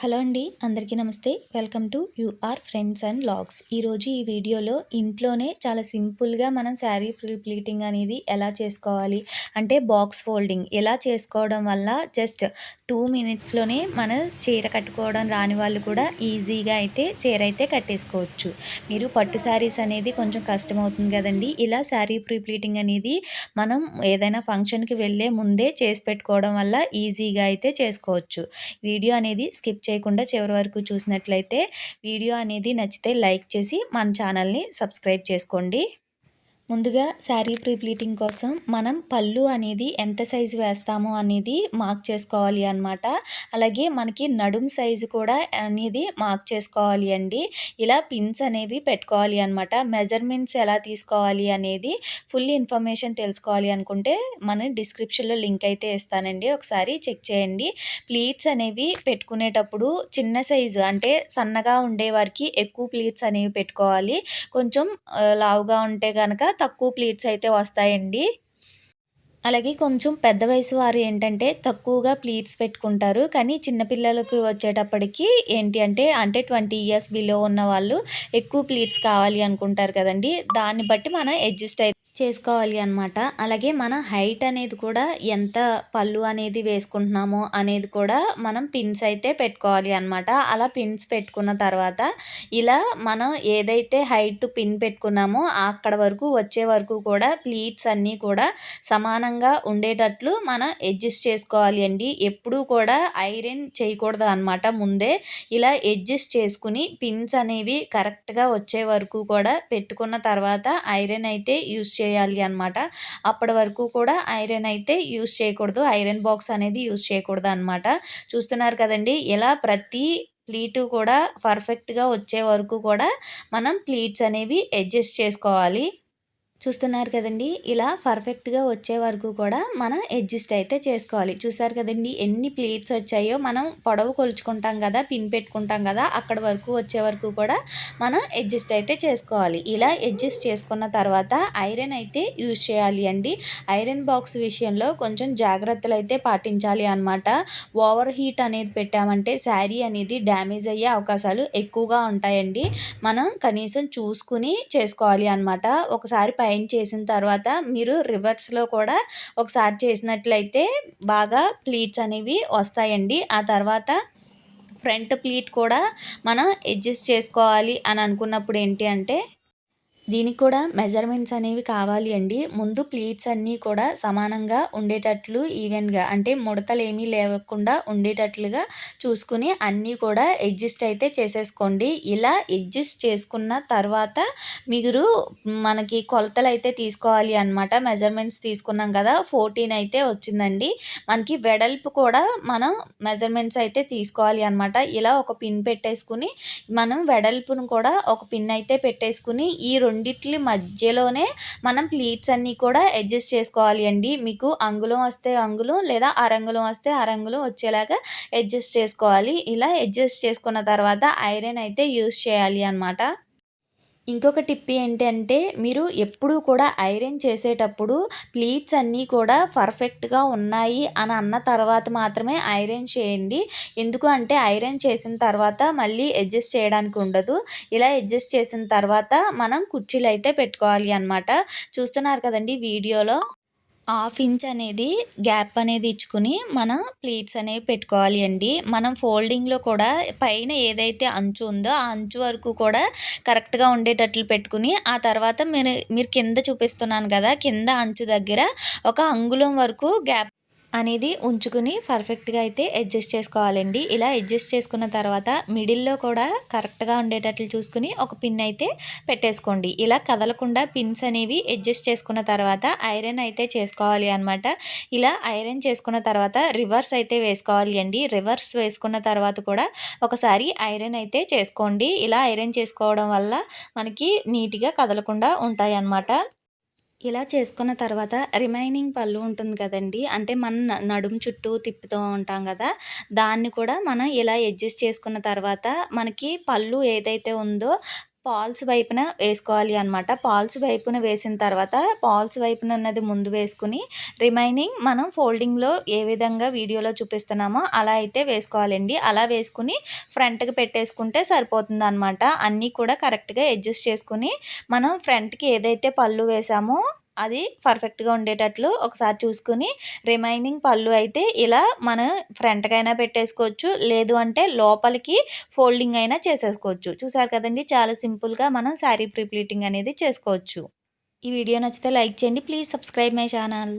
Hello అండి అందరికీ నమస్తే. Welcome to your friends and logs. ఈరోజు ఈ వీడియోలో ఇంట్లోనే చాలా సింపుల్గా మనం శారీ ప్లీటింగ్ అనేది ఎలా చేసుకోవాలి అంటే బాక్స్ ఫోల్డింగ్. ఎలా చేసుకోవడం వల్ల జస్ట్ టూ మినిట్స్లోనే మన చీర కట్టుకోవడం రాని వాళ్ళు కూడా ఈజీగా అయితే చీర అయితే కట్టేసుకోవచ్చు. మీరు పట్టు శారీస్ అనేది కొంచెం కష్టం అవుతుంది కదండి. ఇలా శారీ ప్రీ ప్లీటింగ్ అనేది మనం ఏదైనా ఫంక్షన్కి వెళ్ళే ముందే చేసి పెట్టుకోవడం వల్ల ఈజీగా అయితే చేసుకోవచ్చు. వీడియో అనేది స్కిప్ చేయకుండా చివరి వరకు చూసినట్లయితే వీడియో అనేది నచ్చితే లైక్ చేసి మన ఛానల్ని సబ్స్క్రైబ్ చేసుకోండి. ముందుగా శారీ ప్రీప్లీటింగ్ కోసం మనం పళ్ళు అనేది ఎంత సైజు వేస్తామో అనేది మార్క్ చేసుకోవాలి అనమాట అలాగే మనకి నడుం సైజు కూడా అనేది మార్క్ చేసుకోవాలి అండి. ఇలా పిన్స్ అనేవి పెట్టుకోవాలి అనమాట మెజర్మెంట్స్ ఎలా తీసుకోవాలి అనేది ఫుల్ ఇన్ఫర్మేషన్ తెలుసుకోవాలి అనుకుంటే మన డిస్క్రిప్షన్లో లింక్ అయితే ఇస్తానండి. ఒకసారి చెక్ చేయండి. ప్లీట్స్ అనేవి పెట్టుకునేటప్పుడు చిన్న సైజు అంటే సన్నగా ఉండే వారికి ఎక్కువ ప్లీట్స్ అనేవి పెట్టుకోవాలి. కొంచెం లావుగా ఉంటే కనుక తక్కువ ప్లీట్స్ అయితే వస్తాయండి. అలాగే కొంచెం పెద్ద వయసు వారు ఏంటంటే తక్కువగా ప్లీట్స్ పెట్టుకుంటారు. కానీ చిన్నపిల్లలకు వచ్చేటప్పటికి ఏంటి అంటే అంటే ట్వంటీ ఇయర్స్ బిలో ఉన్న వాళ్ళు ఎక్కువ ప్లీట్స్ కావాలి అనుకుంటారు కదండి. దాన్ని బట్టి మనం అడ్జస్ట్ అయితే చేసుకోవాలి అనమాట అలాగే మన హైట్ అనేది కూడా ఎంత పళ్ళు అనేది వేసుకుంటున్నామో అనేది కూడా మనం పిన్స్ అయితే పెట్టుకోవాలి అనమాట అలా పిన్స్ పెట్టుకున్న తర్వాత ఇలా మనం ఏదైతే హైట్ పిన్ పెట్టుకున్నామో అక్కడ వరకు వచ్చే వరకు కూడా ప్లీట్స్ అన్నీ కూడా సమానంగా ఉండేటట్లు మనం అడ్జస్ట్ చేసుకోవాలి అండి. ఎప్పుడూ కూడా ఐరన్ చేయకూడదు అనమాట ముందే ఇలా అడ్జస్ట్ చేసుకుని పిన్స్ అనేవి కరెక్ట్గా వచ్చే వరకు కూడా పెట్టుకున్న తర్వాత ఐరన్ అయితే యూస్ చే చేయాలి అనమాట అప్పటి వరకు కూడా ఐరన్ అయితే యూస్ చేయకూడదు. ఐరన్ బాక్స్ అనేది యూస్ చేయకూడదు అనమాట చూస్తున్నారు కదండి ఇలా ప్రతి ప్లీటు కూడా పర్ఫెక్ట్గా వచ్చే వరకు కూడా మనం ప్లీట్స్ అనేవి అడ్జస్ట్ చేసుకోవాలి. చూస్తున్నారు కదండి. ఇలా పర్ఫెక్ట్గా వచ్చే వరకు కూడా మనం అడ్జస్ట్ అయితే చేసుకోవాలి. చూసారు కదండి ఎన్ని ప్లేట్స్ వచ్చాయో. మనం పొడవు కొలుచుకుంటాం కదా పిన్ పెట్టుకుంటాం కదా అక్కడ వరకు వచ్చే వరకు కూడా మనం అడ్జస్ట్ అయితే చేసుకోవాలి. ఇలా అడ్జస్ట్ చేసుకున్న తర్వాత ఐరన్ అయితే యూజ్ చేయాలి అండి. ఐరన్ బాక్స్ విషయంలో కొంచెం జాగ్రత్తలు అయితే పాటించాలి అనమాట ఓవర్ హీట్ అనేది పెట్టామంటే శారీ అనేది డ్యామేజ్ అయ్యే అవకాశాలు ఎక్కువగా ఉంటాయండి. మనం కనీసం చూసుకుని చేసుకోవాలి అనమాట ఒకసారి లైన్ చేసిన తర్వాత మీరు రివర్స్లో కూడా ఒకసారి చేసినట్లయితే బాగా ప్లీట్స్ అనేవి వస్తాయండి. ఆ తర్వాత ఫ్రంట్ ప్లీట్ కూడా మనం అడ్జస్ట్ చేసుకోవాలి అని అనుకున్నప్పుడు ఏంటి అంటే దీనికి కూడా మెజర్మెంట్స్ అనేవి కావాలి అండి. ముందు ప్లీట్స్ అన్నీ కూడా సమానంగా ఉండేటట్లు ఈవెన్గా అంటే ముడతలు ఏమీ లేకుండా ఉండేటట్లుగా చూసుకుని అన్నీ కూడా అడ్జస్ట్ అయితే చేసేసుకోండి. ఇలా అడ్జస్ట్ చేసుకున్న తర్వాత మీరు మనకి కొలతలు అయితే తీసుకోవాలి అనమాట మెజర్మెంట్స్ తీసుకున్నాం కదా ఫోర్టీన్ అయితే వచ్చిందండి. మనకి వెడల్పు కూడా మనం మెజర్మెంట్స్ అయితే తీసుకోవాలి అనమాట ఇలా ఒక పిన్ పెట్టేసుకుని మనం వెడల్పును కూడా ఒక పిన్ అయితే పెట్టేసుకుని ఈ రెండు రెండిట్ల మధ్యలోనే మనం ప్లీట్స్ అన్నీ కూడా అడ్జస్ట్ చేసుకోవాలి అండి. మీకు అంగుళం వస్తే అంగుళం లేదా అరంగుళం వస్తే అరంగుళం వచ్చేలాగా అడ్జస్ట్ చేసుకోవాలి. ఇలా అడ్జస్ట్ చేసుకున్న తర్వాత ఐరన్ అయితే యూస్ చేయాలి అనమాట ఇంకొక టిప్ ఏంటంటే మీరు ఎప్పుడూ కూడా ఐరన్ చేసేటప్పుడు ప్లీట్స్ అన్నీ కూడా పర్ఫెక్ట్గా ఉన్నాయి అని అన్న తర్వాత మాత్రమే ఐరన్ చేయండి. ఎందుకు అంటే ఐరన్ చేసిన తర్వాత మళ్ళీ అడ్జస్ట్ చేయడానికి ఉండదు. ఇలా అడ్జస్ట్ చేసిన తర్వాత మనం కుర్చీలు అయితే పెట్టుకోవాలి అనమాట చూస్తున్నారు కదండి వీడియోలో? హాఫ్ ఇంచ్ అనేది గ్యాప్ అనేది ఇచ్చుకుని మన ప్లీట్స్ అనేవి పెట్టుకోవాలి అండి. మనం ఫోల్డింగ్లో కూడా పైన ఏదైతే అంచు ఉందో ఆ అంచు వరకు కూడా కరెక్ట్గా ఉండేటట్లు పెట్టుకుని ఆ తర్వాత మీరు మీరు కింద చూపిస్తున్నాను కదా కింద అంచు దగ్గర ఒక అంగుళం వరకు గ్యాప్ అనేది ఉంచుకుని పర్ఫెక్ట్గా అయితే అడ్జస్ట్ చేసుకోవాలండి. ఇలా అడ్జస్ట్ చేసుకున్న తర్వాత మిడిల్లో కూడా కరెక్ట్గా ఉండేటట్లు చూసుకుని ఒక పిన్ అయితే పెట్టేసుకోండి. ఇలా కదలకుండా పిన్స్ అనేవి అడ్జస్ట్ చేసుకున్న తర్వాత ఐరన్ అయితే చేసుకోవాలి అనమాట ఇలా ఐరన్ చేసుకున్న తర్వాత రివర్స్ అయితే వేసుకోవాలి అండి. రివర్స్ వేసుకున్న తర్వాత కూడా ఒకసారి ఐరన్ అయితే చేసుకోండి. ఇలా ఐరన్ చేసుకోవడం వల్ల మనకి నీట్గా కదలకుండా ఉంటాయి అన్నమాట ఇలా చేసుకున్న తర్వాత రిమైనింగ్ పళ్ళు ఉంటుంది కదండి. అంటే మన నడుము చుట్టూ తిప్పుతూ ఉంటాం కదా. దాన్ని కూడా మనం ఇలా అడ్జస్ట్ చేసుకున్న తర్వాత మనకి పళ్ళు ఏదైతే ఉందో పాల్స్ వైపున వేసుకోవాలి అనమాట పాల్స్ వైపున వేసిన తర్వాత పాల్స్ వైపున అన్నది ముందు వేసుకుని రిమైనింగ్ మనం ఫోల్డింగ్లో ఏ విధంగా వీడియోలో చూపిస్తున్నామో అలా అయితే వేసుకోవాలండి. అలా వేసుకుని ఫ్రంట్కి పెట్టేసుకుంటే సరిపోతుంది అనమాట అన్నీ కూడా కరెక్ట్గా అడ్జస్ట్ చేసుకుని మనం ఫ్రంట్కి ఏదైతే పళ్ళు వేసామో అది పర్ఫెక్ట్గా ఉండేటట్లు ఒకసారి చూసుకుని రిమైనింగ్ పళ్ళు అయితే ఇలా మన ఫ్రంట్కైనా పెట్టేసుకోవచ్చు లేదు అంటే లోపలికి ఫోల్డింగ్ అయినా చేసేసుకోవచ్చు. చూసారు కదండి చాలా సింపుల్గా మనం శారీ ప్రీప్లీటింగ్ అనేది చేసుకోవచ్చు. ఈ వీడియో నచ్చితే లైక్ చేయండి. Please subscribe my channel.